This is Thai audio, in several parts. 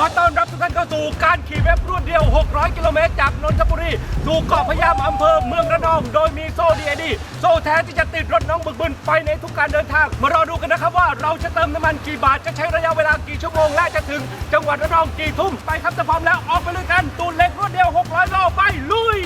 อต้อนรับทุกท่านเข้าสู่การขี่เว็บรวดเดียว 600 กิโลเมตรจากนนทบุรีสู่เกาะพะยามอำเภอเมืองระนอง โดยมีโซ่ดีไอดีโซ่แท้ที่จะติดรถน้องบึกบึนไปในทุกการเดินทาง มารอดูกันนะครับว่าเราจะเติมน้ำมันกี่บาทจะใช้ระยะเวลากี่ชั่วโมงและจะถึง จังหวัดระนองกี่ทุ่มไปครับถ้าพร้อมแล้วออกไปเลยกันตูนเล็กรวดเดียว 600โลไปลุย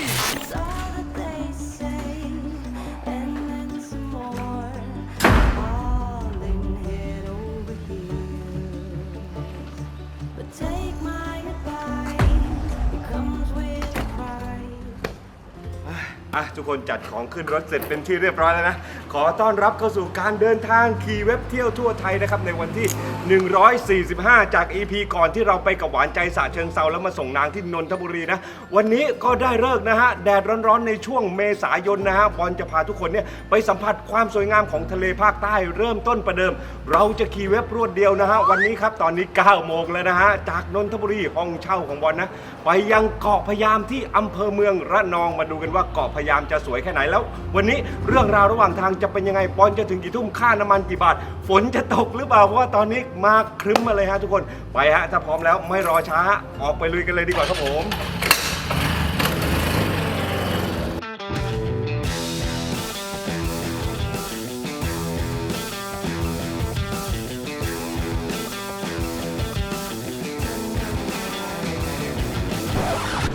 อะทุกคนจัดของขึ้นรถเสร็จเป็นที่เรียบร้อยแล้วนะ ขอต้อนรับเข้าสู่การเดินทางขี่เว็บเที่ยวทั่วไทยนะครับในวันที่ 145 จาก EP ก่อนที่เราไปกับหวานใจสาเชิงเซาแล้วมาส่งนางที่นนทบุรีนะ วันนี้ก็ได้เลิกนะฮะ แดดร้อนๆในช่วงเมษายนนะฮะ บอลจะพาทุกคนเนี่ยไปสัมผัสความสวยงามของทะเลภาคใต้เริ่มต้นประเดิม เราจะขี่เว็บรวดเดียวนะฮะ วันนี้ครับตอนนี้ 9 โมงแล้วนะฮะ จากนนทบุรีห้องเช่าของบอลนะ ไปยังเกาะพยามที่อำเภอเมืองระนองมาดูกันว่าเกาะพยามจะสวยแค่ไหนแล้ว วันนี้เรื่องราวระหว่างทางจะเป็นยังไงบอลจะถึงกี่ทุ่มค่าน้ำมันกี่บาท ฝนจะตกหรือเปล่าเพราะว่าตอนนี้มากครึ้มมาเลยฮะทุกคนไปฮะถ้าพร้อมแล้วไม่รอช้าออกไปลุยกันเลยดีกว่าครับผม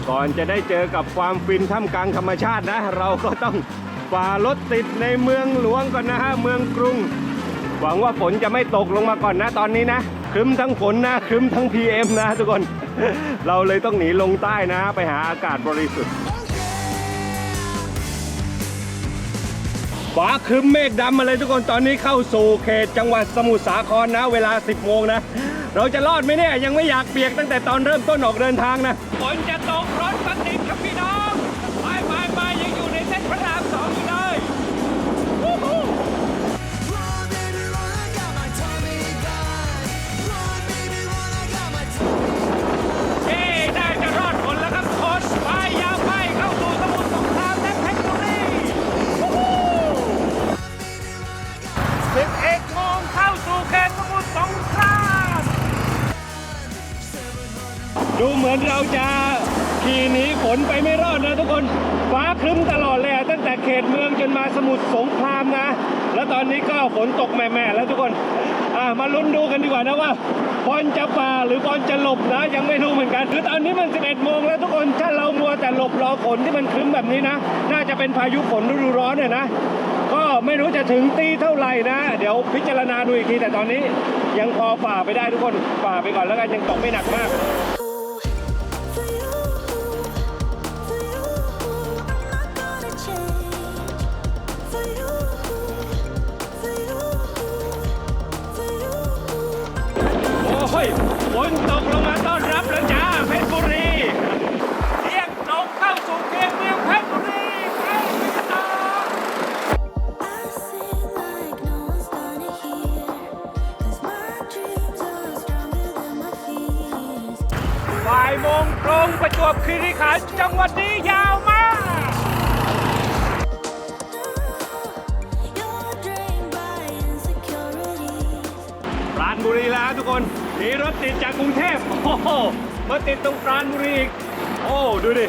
ก่อนจะได้เจอกับความฟินท่ามกลางธรรมชาตินะ เราก็ต้องฝ่ารถติดในเมืองหลวงก่อนนะฮะ เมืองกรุง หวังว่าฝนจะไม่ตกลงมาก่อนนะตอนนี้นะครึ้มทั้งฝนนะครึ้มทั้ง PM นะทุกคน เราเลยต้องหนีลงใต้นะ ไปหาอากาศบริสุทธิ์ฟ้าครึ้มเมฆดำมาเลยทุกคนตอนนี้เข้าสู่เขตจังหวัดสมุทรสาครนะ เวลา 10โมงนะ เราจะรอดไหมเนี่ยยังไม่อยากเปียกตั้งแต่ตอนเริ่มต้นออกเดินทางนะฝนจะตกรถมันติด อนเราจะขี่หนีฝนไปไม่รอดนะทุกคนฟ้าครึ้มตลอดเลยตั้งแต่เขตเมืองจนมาสมุทรสงครามนะ แล้วตอนนี้ก็ฝนตกแม่ๆแล้วทุกคนอ่ามาลุ้นดูกันดีกว่านะว่าบอลจะป่าหรือบอลจะหลบนะ ยังไม่รู้เหมือนกันคือตอนนี้มัน 11โมงแล้วทุกคนถ้าเรามัวแต่หลบรอฝนที่มันครึ้มแบบนี้นะ น่าจะเป็นพายุฝนฤดูร้อนเนี่ยนะ ก็ไม่รู้จะถึงตีเท่าไหร่นะ เดี๋ยวพิจารณาดูอีกทีแต่ตอนนี้ยังพอฝ่าไปได้ทุกคนฝ่าไปก่อนแล้วกันยังตกไม่หนักมาก โอ้ยฝนตกลงมาต้อนรับแล้วจ้าเพชรบุรีเรียกตรงเข้าสู่เขตเมืองเพชรบุรีไปกันต่อ I sing like no one's done it here. 'Cause my dreams are stronger than my fears. บ่ายโมงตรงประจวบคีรีขันธ์จังหวัดนี้ยาวมาก You're drained by insecurities. ปราณบุรีแล้วทุกคน หนีรถติดจากกรุงเทพโอ้โหมาติดตรงปราณบุรีอีก โอ้ดูดิ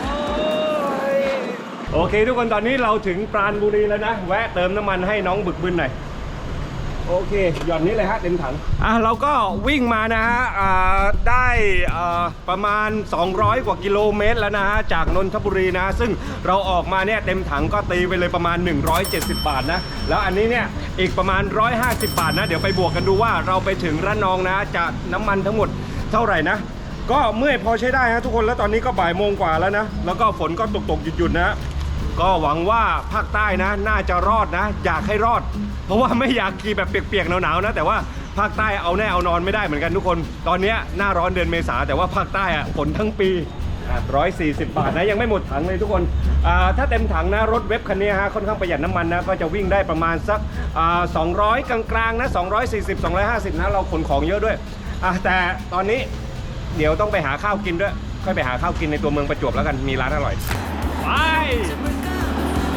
โอ้ยโอเคทุกคนตอนนี้เราถึงปราณบุรีแล้วนะ แวะเติมน้ำมันให้น้องบึกบึนหน่อย โอเค หย่อนนี้เลยฮะเต็มถัง อะเราก็วิ่งมานะฮะอ่าได้อ่าประมาณ 200 กว่ากิโลเมตรแล้วนะฮะจากนนทบุรีนะ ซึ่งเราออกมาเนี่ยเต็มถังก็ตีไปเลยประมาณ 170 บาทนะ แล้วอันนี้เนี่ยอีกประมาณ 150 บาทนะ เดี๋ยวไปบวกกันดูว่าเราไปถึงระนองนะจะน้ำมันทั้งหมดเท่าไหร่นะก็เมื่อยพอใช้ได้ฮะทุกคนแล้วตอนนี้ก็บ่ายโมงกว่าแล้วนะ แล้วก็ฝนก็ตกตกหยุดหยุดนะ ก็หวังว่าภาคใต้นะ น่าจะรอดนะ อยากให้รอด เพราะว่าไม่อยากขี่แบบเปียกๆหนาวๆนะ แต่ว่าภาคใต้เอาแน่เอานอนไม่ได้เหมือนกันทุกคน ตอนนี้หน้าร้อนเดือนเมษาแต่ว่าภาคใต้อะฝนทั้งปีร้อยสี่สิบบาทนะยังไม่หมดถังเลยทุกคนถ้าเต็มถังนะรถเว็บคันนี้ฮะค่อนข้างประหยัดน้ำมันนะก็จะวิ่งได้ประมาณสักสองร้อยกลางๆนะ240 250นะเราขนของเยอะด้วยแต่ตอนนี้เดี๋ยวต้องไปหาข้าวกินด้วย ค่อยไปหาข้าวกินในตัวเมืองประจวบแล้วกันมีร้านอร่อยไป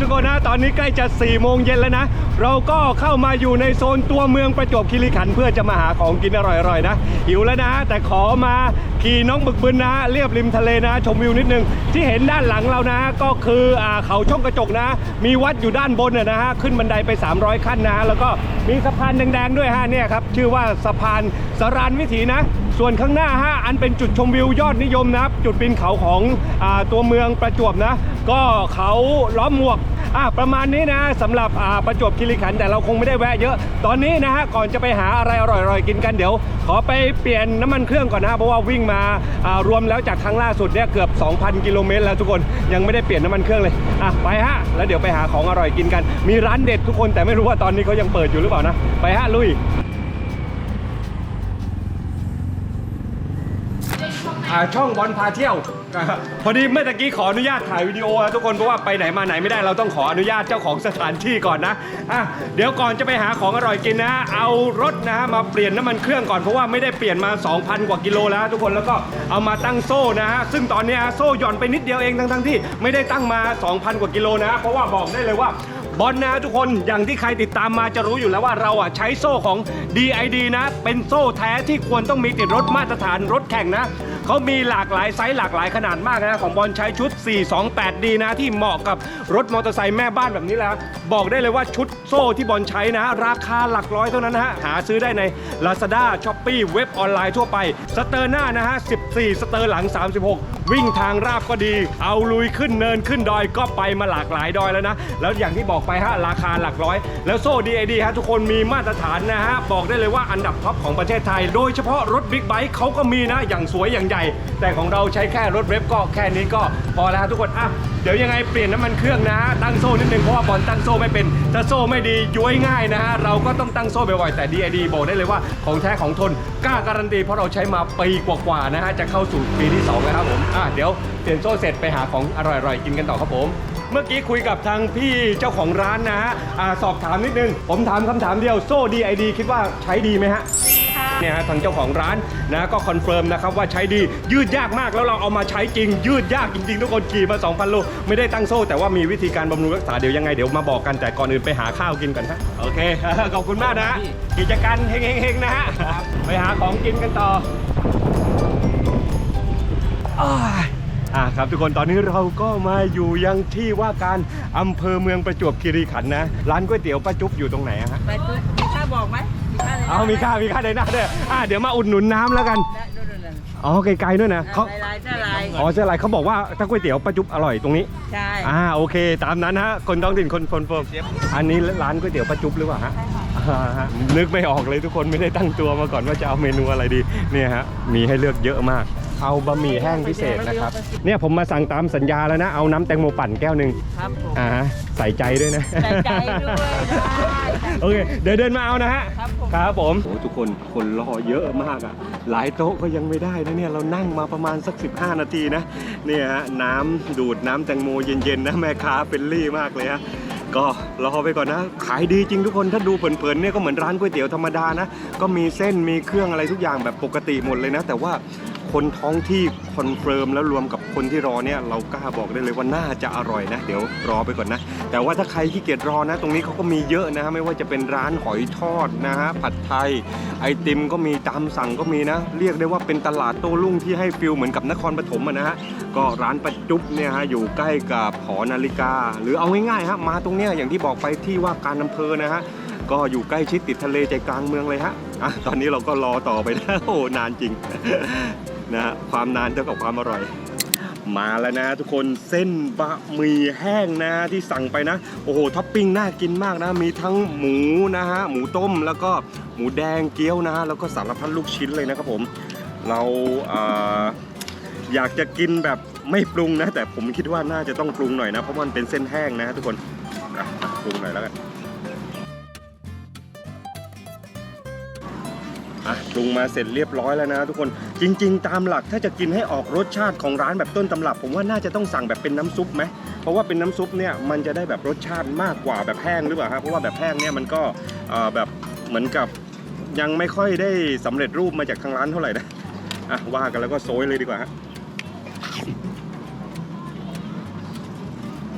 ทุกคนนะตอนนี้ใกล้จะ4ี่โมงเย็นแล้วนะ เราก็เข้ามาอยู่ในโซนตัวเมืองประจวบคีรีขันธ์เพื่อจะมาหาของกินอร่อยๆนะ หิวแล้วนะ แต่ขอมาขี่น้องบึกบึนนะเรียบริมทะเลนะ ชมวิวนิดนึง ที่เห็นด้านหลังเรานะ ก็คืออ่าเขาช่องกระจกนะ มีวัดอยู่ด้านบนน่ะนะฮะขึ้นบันไดไป 300 ขั้นนะ แล้วก็มีสะพานแดงๆด้วยฮะเนี่ยครับชื่อว่าสะพานสรานวิถีนะ ส่วนข้างหน้าฮะอันเป็นจุดชมวิวยอดนิยมนะครับ จุดปีนเขาของอตัวเมืองประจวบนะ ก็เขาล้อมหมวกประมาณนี้นะสำหรับประจวบคีรีขันธ์แต่เราคงไม่ได้แวะเยอะ ตอนนี้นะฮะก่อนจะไปหาอะไรอร่อยๆกินกันเดี๋ยว ขอไปเปลี่ยนน้ำมันเครื่องก่อนนะเพราะว่าวิ่งมาอ่ารวมแล้วจากครั้งล่าสุดเนี่ยเกือบ 2,000 กิโลเมตรแล้วทุกคนยังไม่ได้เปลี่ยนน้ำมันเครื่องเลยอะไปฮะแล้วเดี๋ยวไปหาของอร่อยกินกัน มีร้านเด็ดทุกคนแต่ไม่รู้ว่าตอนนี้เขายังเปิดอยู่หรือเปล่านะไปฮะลุย อ่าช่องบอลพาเที่ยว พอดีเมื่อตะกี้ขออนุญาตถ่ายวิดีโอนะทุกคนเพราะว่าไปไหนมาไหนไม่ได้เราต้องขออนุญาตเจ้าของสถานที่ก่อนนะอะเดี๋ยวก่อนจะไปหาของอร่อยกินนะ เอารถนะมาเปลี่ยนน้ำมันเครื่องก่อนเพราะว่าไม่ได้เปลี่ยนมา 2,000 กว่ากิโลแล้วทุกคนแล้วก็เอามาตั้งโซ่นะฮะซึ่งตอนเนี้ยโซ่หย่อนไปนิดเดียวเองทั้งๆที่ไม่ได้ตั้งมา 2,000 กว่ากิโลนะ เพราะว่าบอกได้เลยว่า บอลนะทุกคนอย่างที่ใครติดตามมาจะรู้อยู่แล้วว่าเราอะใช้โซ่ของ DID นะ เป็นโซ่แท้ที่ควรต้องมีติดรถมาตรฐานรถแข่งนะ เขามีหลากหลายไซส์หลากหลายขนาดมากนะ ของบอลใช้ชุด 428D นะที่เหมาะกับรถมอเตอร์ไซค์แม่บ้านแบบนี้แล้ว บอกได้เลยว่าชุดโซ่ที่บอลใช้นะ ราคาหลักร้อยเท่านั้นนะฮะ หาซื้อได้ใน Lazada s h o p e e เว็บออนไลน์ทั่วไป สเตอร์หน้านะฮะ 14 สเตอร์หลัง 36 วิ่งทางราบก็ดี เอาลุยขึ้นเนินขึ้นดอยก็ไปมาหลากหลายดอยแล้วนะ แล้วอย่างที่บอกไปฮะราคาหลักร้อย แล้วโซ่ DAD ฮะทุกคนมีมาตรฐานนะฮะ บอกได้เลยว่าอันดับท็อปของประเทศไทย โดยเฉพาะรถบิ๊กไบค์เขาก็มีนะอย่างสวยอย่างใหญ่ แต่ของเราใช้แค่รถเว็บก็แค่นี้ก็พอแล้วฮะทุกคนอะ ดี๋ยวยังไงเปลี่ยนน้ำมันเครื่องนะ ตั้งโซ่นิดนึงเพราะว่าบอลตั้งโซ่ไม่เป็นถ้าโซ่ไม่ดีย้วยง่ายนะฮะเราก็ต้องตั้งโซ่บ่อยๆแต่ DAD บอกได้เลยว่าของแท้ของทนกล้าการันตีเพราะเราใช้มาปีกว่าๆนะฮะจะเข้าสู่ปีที่สองแล้วครับผมอะเดี๋ยวเปลี่ยนโซ่เสร็จไปหาของอร่อยๆกินกันต่อครับผมเมื่อกี้คุยกับทางพี่เจ้าของร้านนะฮะอ่าสอบถามนิดนึง ผมถามคำถามเดียวโซ่ DID คิดว่าใช้ดีไหมฮะ เนี่ยฮะทางเจ้าของร้านนะก็คอนเฟิร์มนะครับว่าใช้ดียืดยากมากแล้วเราเอามาใช้จริง ยืดยากจริงๆ ทุกคนขี่มา 2,000 โล ไม่ได้ตั้งโซ่ แต่ว่ามีวิธีการบำรุงรักษาเดี๋ยวยังไงเดี๋ยวมาบอกกันแต่ก่อนอื่นไปหาข้าวกินกันฮะโอเค ขอบคุณมากนะฮะกิจการเฮงๆนะฮะไปหาของกินกันต่อออ่าครับทุกคนตอนนี้เราก็มาอยู่ยังที่ว่าการอำเภอเมืองประจวบคีรีขันธ์นะ ร้านก๋วยเตี๋ยวป้าจุ๊บอยู่ตรงไหนอะฮะไปปุ๊บมีค่าบอกไหม เอามีค่ามีค่าในหน้าด้วยอ่าเดี๋ยวมาอุดหนุนน้ำแล้วกันได้ดูดูดูอ๋อไกลๆด้วยนะเขาลายลายเสื้อลายอ๋อเสื้ออะไรเขาบอกว่าถ้าก๋วยเตี๋ยวป้าจุ๊บอร่อยตรงนี้ ใช่ อ่าโอเค ตามนั้นฮะ คนท้องถิ่นคนคนเฟิร์มอันนี้ร้านก๋วยเตี๋ยวป้าจุ๊บหรือเปล่าฮะอ่าฮะนึกไม่ออกเลยทุกคนไม่ได้ตั้งตัวมาก่อนว่าจะเอาเมนูอะไรดีเนี่ยฮะมีให้เลือกเยอะมาก เอาบะหมี่แห้งพิเศษนะครับ เนี่ยผมมาสั่งตามสัญญาแล้วนะ เอาน้ำแตงโมปั่นแก้วหนึ่งครับผมอ่าฮะใส่ใจด้วยนะ ใส่ใจด้วยได้โอเค เดี๋ยวเดินมาเอานะฮะครับผมครับผมโอ้ทุกคนคนรอเยอะมากอะ หลายโต๊ะก็ยังไม่ได้นะเนี่ย เรานั่งมาประมาณสัก 15 นาทีนะ เนี่ยฮะน้ำดูดน้ำแตงโมเย็นๆนะแม่ค้าเป็นรี่มากเลยฮะก็รอไปก่อนนะ ขายดีจริงทุกคนถ้าดูเผินๆเนี่ยก็เหมือนร้านก๋วยเตี๋ยวธรรมดานะ ก็มีเส้นมีเครื่องอะไรทุกอย่างแบบปกติหมดเลยนะ แต่ว่า คนท้องที่คอนเฟิร์มแล้วรวมกับคนที่รอเนี่ยเรากล้าบอกได้เลยว่าน่าจะอร่อยนะ เดี๋ยวรอไปก่อนนะ แต่ว่าถ้าใครที่เกียจรอนะ ตรงนี้เขาก็มีเยอะนะฮะไม่ว่าจะเป็นร้านหอยทอดนะฮะผัดไทย ไอติมก็มีตามสั่งก็มีนะ เรียกได้ว่าเป็นตลาดโต้รุ่งที่ให้ฟิลเหมือนกับนครปฐมนะฮะก็ร้านประจุบเนี่ยฮะอยู่ใกล้กับหอนาฬิกา หรือเอาง่ายๆฮะมาตรงเนี้ยอย่างที่บอกไปที่ว่าการอำเภอนะฮะก็อยู่ใกล้ชิดติดทะเลใจกลางเมืองเลยฮะอะตอนนี้เราก็รอต่อไปแล้วโอ้นานจริง นะฮะความนานเท่ากับความอร่อย มาแล้วนะทุกคนเส้นบะหมี่แห้งนะที่สั่งไปนะ โอ้โหท็อปปิ้งน่ากินมากนะ มีทั้งหมูนะฮะหมูต้มแล้วก็หมูแดงเกี๊ยวนะฮะแล้วก็สารพัดลูกชิ้นเลยนะครับผม เราเออยากจะกินแบบไม่ปรุงนะ แต่ผมคิดว่าน่าจะต้องปรุงหน่อยนะ เพราะมันเป็นเส้นแห้งนะทุกคนปรุงหน่อยแล้วกัน ปรุงมาเสร็จเรียบร้อยแล้วนะทุกคนจริง ๆ ตามหลักถ้าจะกินให้ออกรสชาติของร้านแบบต้นตำรับ ผมว่าน่าจะต้องสั่งแบบเป็นน้ำซุปไหมเพราะว่าเป็นน้ำซุปเนี่ยมันจะได้แบบรสชาติมากกว่าแบบแห้งหรือเปล่าครับเพราะว่าแบบแห้งเนี่ยมันก็แบบเหมือนกับยังไม่ค่อยได้สำเร็จรูปมาจากทางร้านเท่าไหร่นะอะว่ากันแล้วก็โซยเลยดีกว่าฮะ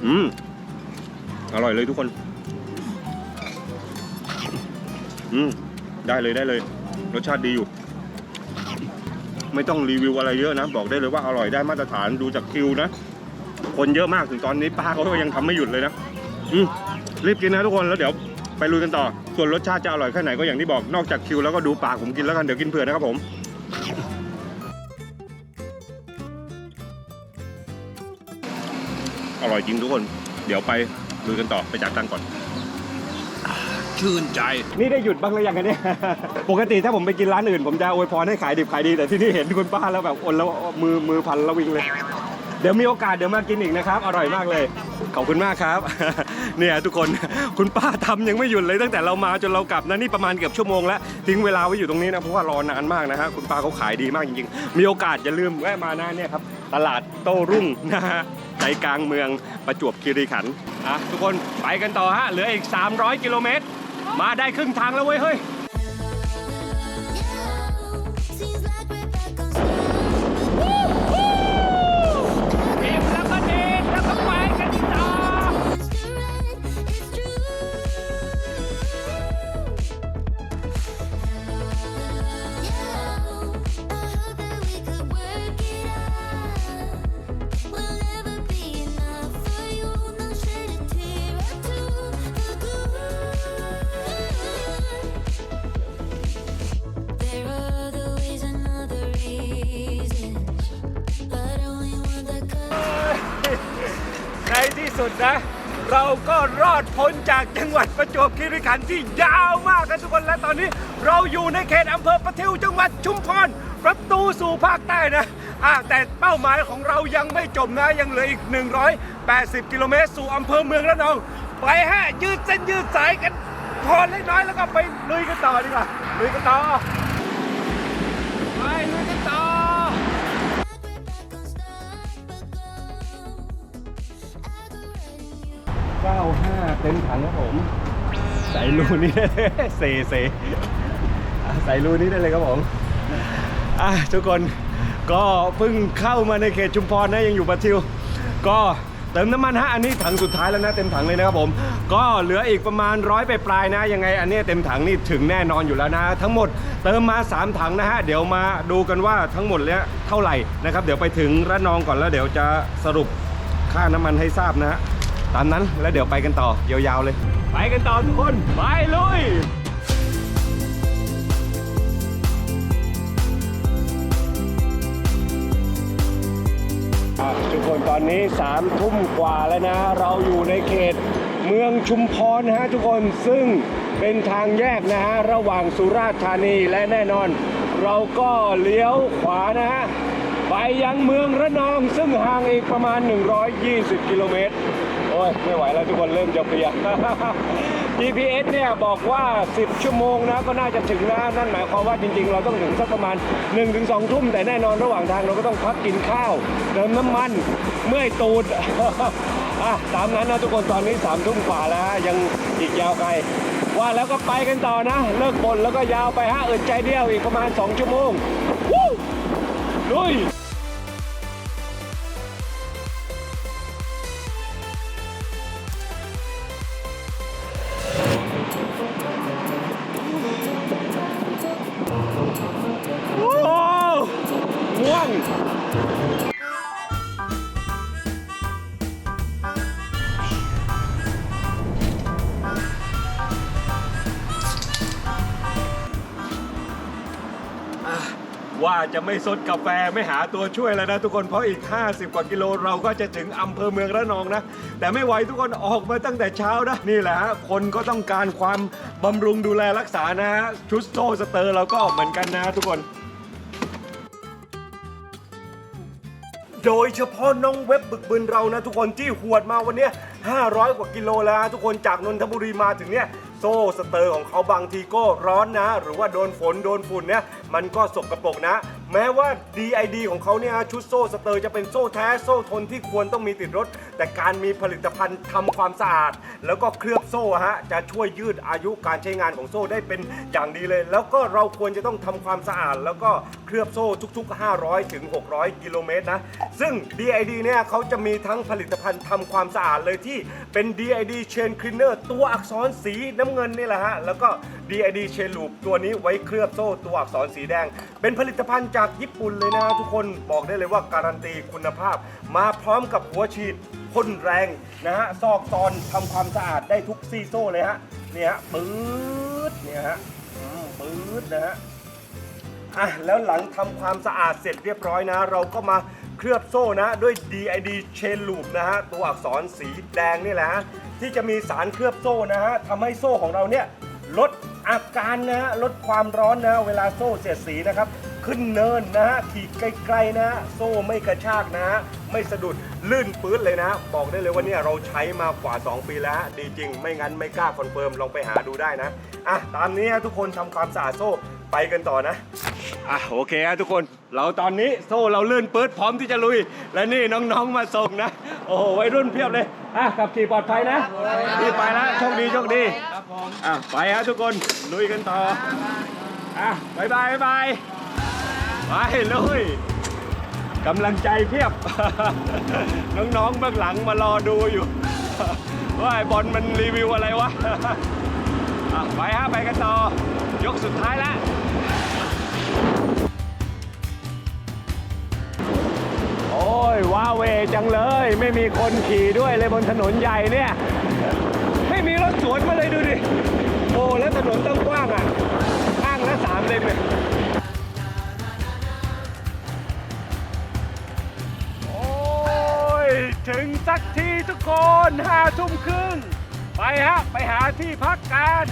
อืมอร่อยเลยทุกคน อืม ได้เลยได้เลย รสชาติดีอยู่ ไม่ต้องรีวิวอะไรเยอะนะ บอกได้เลยว่าอร่อยได้มาตรฐานดูจากคิวนะ คนเยอะมากถึงตอนนี้ป้าเขาก็ยังทำไม่หยุดเลยนะอืรีบกินนะทุกคนแล้วเดี๋ยวไปลุยกันต่อ ส่วนรสชาติจะอร่อยแค่ไหนก็อย่างที่บอกนอกจากคิวแล้วก็ดูปากผมกินแล้วกันเดี๋ยวกินเผื่อนะครับผมอร่อยจริงทุกคน เดี๋ยวไปลุยกันต่อไปจากตังก่อน ชื่นใจ นี่ได้หยุดบ้างหรือยังกันเนี่ย ปกติถ้าผมไปกินร้านอื่น ผมจะอวยพรให้ขายดิบขายดี แต่ที่นี่เห็นคุณป้าแล้วแบบอดแล้วมือมือพันแล้ววิ่งเลย เดี๋ยวมีโอกาสเดี๋ยวมากินอีกนะครับ อร่อยมากเลย ขอบคุณมากครับ เนี่ยทุกคนคุณป้าทำยังไม่หยุดเลยตั้งแต่เรามาจนเรากลับนะนี่ประมาณเกือบชั่วโมงแล้วทิ้งเวลาไว้อยู่ตรงนี้นะเพราะว่ารอนานมากนะฮะคุณป้าเขาขายดีมากจริงๆ มีโอกาสอย่าลืมแวะมาหนะเนี่ยครับตลาดโต้รุ่งนะฮะใจกลางเมืองประจวบคีรีขันธ์อะทุกคนไปกันต่อฮะเหลืออีก 300 กิโลเมตร มาได้ครึ่งทางแล้วเว้ยเฮ้ย ดนะ เราก็รอดพ้นจากจังหวัดประจวบคีรีขันธ์ที่ยาวมากนะทุกคนและตอนนี้ เราอยู่ในเขตอำเภอประทิวจังหวัดชุมพรประตูสู่ภาคใต้นะอะแต่เป้าหมายของเรายังไม่จบนะ ยังเหลืออีก 180 กิโลเมตร สู่อำเภอเมืองระนอง ไปฮะ ยืดเส้นยืดสายกัน พอเล็กน้อยแล้วก็ไปลุยกันต่อดีกว่าลุยกันต่อ ไปลุยกันต่อ 95 เต็มถังครับผม ใส่รูนี้ได้เลยเซเซอ่ใส่รูนี้ได้เลยครับผมอะทุกคนก็เพิ่งเข้ามาในเขตชุมพรนะยังอยู่ปะทิว ก็เติมน้ำมันฮะอันนี้ถังสุดท้ายแล้วนะเต็มถังเลยนะครับผม ก็เหลืออีกประมาณร้อยไปปลายนะยังไง อันนี้เต็มถังนี่ถึงแน่นอนอยู่แล้วนะ ทั้งหมดเติมมา 3 ถังนะฮะเดี๋ยวมาดูกันว่าทั้งหมดเนี้ยเท่าไหร่นะครับ เดี๋ยวไปถึงระนองก่อนแล้วเดี๋ยวจะสรุปค่าน้ำมันให้ทราบนะฮะ ตามนั้นแล้วเดี๋ยวไปกันต่อยาวๆเลย ไปกันต่อทุกคน ไปลุยอะทุกคนตอนนี้สามทุ่มกว่าแล้วนะ เราอยู่ในเขตเมืองชุมพรนะฮะทุกคนซึ่งเป็นทางแยกนะฮะระหว่างสุราษฎร์ธานีและแน่นอน เราก็เลี้ยวขวานะฮะไปยังเมืองระนองซึ่งห่างอีกประมาณ 120 กิโลเมตรโอ้ ยไม่ไหวแล้วทุกคนเริ่มจะเพลีย GPS เนี่ยบอกว่า 10 ชั่วโมงนะก็น่าจะถึงนะนั่นหมายความว่าจริงๆ เราต้องถึงสักประมาณ 1-2 ทุ่ม แต่แน่นอนระหว่างทางเราก็ต้องพักกินข้าวเติมน้ำมัน เมื่อยตูดอะตามนั้นนะทุกคนตอนนี้3ามทุ่มกว่าแล้วยังอีกยาวไกลว่าแล้วก็ไปกันต่อนะ เลิกบ่นแล้วก็ยาวไปฮะอึดใจเดียวอีกประมาณ 2 ชั่วโมงวู้ลุย วงอะว่าจะไม่ซดกาแฟไม่หาตัวช่วยแล้วนะทุกคนเพราะอีก 50 กว่ากิโลเราก็จะถึงอำเภอเมืองระนองนะ แต่ไม่ไหวทุกคนออกมาตั้งแต่เช้านะ นี่แหละฮะคนก็ต้องการความบำรุงดูแลรักษานะฮะชุดโซสเตอร์เราก็เหมือนกันนะทุกคน โดยเฉพาะน้องเว็บบึกบึนเรานะทุกคนที่หวดมาวันเนี้ย500 กว่ากิโลแล้วนะทุกคนจากนนทบุรีมาถึงเนี่ยโซ่สเตอร์ของเขาบางทีก็ร้อนนะ หรือว่าโดนฝนโดนฝุ่นเนี่ยมันก็สกรปรกนะ แม้ว่า DID ของเขาเนี่ยชุดโซ่สเตอร์จะเป็นโซ่แท้โซ่ทนที่ควรต้องมีติดรถ แต่การมีผลิตภัณฑ์ทำความสะอาด แล้วก็เคลือบโซ่ฮะจะช่วยยืดอายุการใช้งานของโซ่ได้เป็นอย่างดีเลย แล้วก็เราควรจะต้องทำความสะอาด แล้วก็เคลือบโซ่ทุก ๆ 500ถึง600 กิโลเมตรนะ ซึ่ง DID เนี่ยเขาจะมีทั้งผลิตภัณฑ์ทำความสะอาดเลยที่เป็น DID Chain Cleaner ตัวอักษรสีน้ำเงินนี่แหละฮะแล้วก็ DID Chain Loop ตัวนี้ไว้เคลือบโซ่ตัวอักษรสีแดง เป็นผลิตภัณฑ์จากญี่ปุ่นเลยนะทุกคนบอกได้เลยว่าการันตีคุณภาพ มาพร้อมกับหัวฉีดพ่นแรงนะฮะซอกซอนทำความสะอาดได้ทุกซี่โซ่เลยฮะเนี่ยฮะปื๊ดเนี่ยฮะปื๊ดนะฮะอะแล้วหลังทำความสะอาดเสร็จเรียบร้อยนะ เราก็มาเคลือบโซ่นะด้วย DID Chain Loop นะฮะตัวอักษรสีแดงนี่แหละฮะที่จะมีสารเคลือบโซ่นะฮะทำให้โซ่ของเราเนี่ย ลดอาการนะฮะลดความร้อนนะเวลาโซ่เสียดสีนะครับ ขึ้นเนินนะฮะขี่ไกลๆนะฮะโซ่ไม่กระชากนะฮะไม่สะดุดลื่นปื้ดเลยนะ บอกได้เลยว่าเนี่ยเราใช้มากว่า 2 ปีแล้ว ดีจริง ไม่งั้นไม่กล้าคอนเฟิร์มลองไปหาดูได้นะอะตามนี้ฮะทุกคนทำความสะอาดโซ่ ไปกันต่อนะ อะโอเคฮะทุกคน เราตอนนี้โซ่เราเลื่อนปื๊ดพร้อมที่จะลุย และนี่น้องๆมาส่งนะ โอ้โหวัยรุ่นเพียบเลย อะขับขี่ปลอดภัยนะนี่ไปแล้วโชคดีโชคดีอะไปฮะทุกคนลุยกันต่อ อะบายบายบายบายไปลุยกำลังใจเพียบ น้องๆเบื้องหลังมารอดูอยู่ ว่าไอ้บอลมันรีวิวอะไรวะอะไปฮะไปกันต่อยกสุดท้ายแล้ว โอ้ยว้าเวจังเลย ไม่มีคนขี่ด้วยเลยบนถนนใหญ่เนี่ย ไม่มีรถสวนมาเลยดูดิ โอ้แล้วถนนต้องกว้างอะข้างละสามเลนเลยโอ้ย ถึงสักทีทุกคนห้าทุ่มครึ่ง ไปฮะ ไปหาที่พักกัน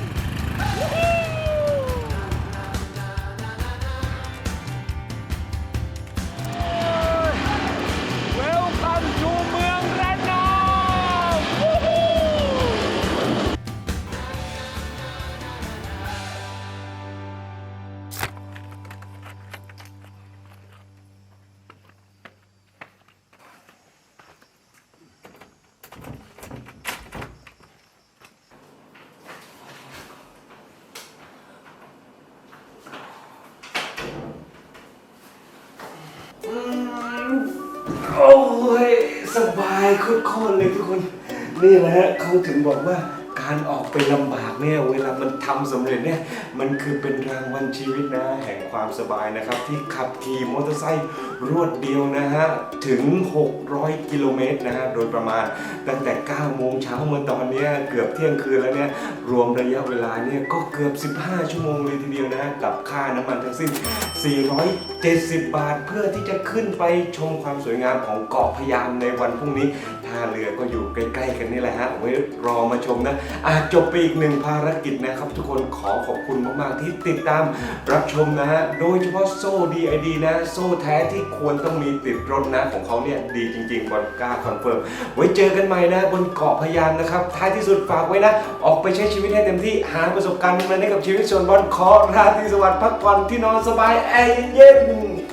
สบายโคตรๆเลยทุกคน นี่แหละฮะเขาถึงบอกว่าการออกไปลำบากเนี่ยเวลามันทำสำเร็จเนี่ยมันคือเป็นรางวัลชีวิตนะ แห่งความสบายนะครับ ที่ขับขี่มอเตอร์ไซค์รวดเดียวนะฮะ ถึง 600 กิโลเมตรนะฮะ โดยประมาณตั้งแต่ 9 โมงเช้ามาตอนเนี้ยเกือบเที่ยงคืนแล้วเนี่ย รวมระยะเวลาเนี่ยก็เกือบ 15 ชั่วโมงเลยทีเดียวนะ กับค่าน้ำมันทั้งสิ้น 70 บาทเพื่อที่จะขึ้นไปชมความสวยงามของเกาะพะยามในวันพรุ่งนี้ท่าเรือก็อยู่ใกล้ๆกันนี่แหละฮะไว้รอมาชมนะอาจจบไปอีกหนึ่งภารกิจนะครับ ทุกคนขอขอบคุณมากๆที่ติดตามรับชมนะฮะโดยเฉพาะโซ่ DID นะ โซ่แท้ที่ควรต้องมีติดรถนะ ของเขาเนี่ยดีจริงๆบอลกล้าคอนเฟิร์มไว้เจอกันใหม่นะ บนเกาะพะยามนะครับท้ายที่สุดฝากไว้นะ ออกไปใช้ชีวิตให้เต็มที่หาประสบการณ์ใหม่ๆให้กับชีวิตส่วนบอลขอราตรีสวัสดิ์พักผ่อนที่นอนสบายแอร์เย็น Mm-hmm.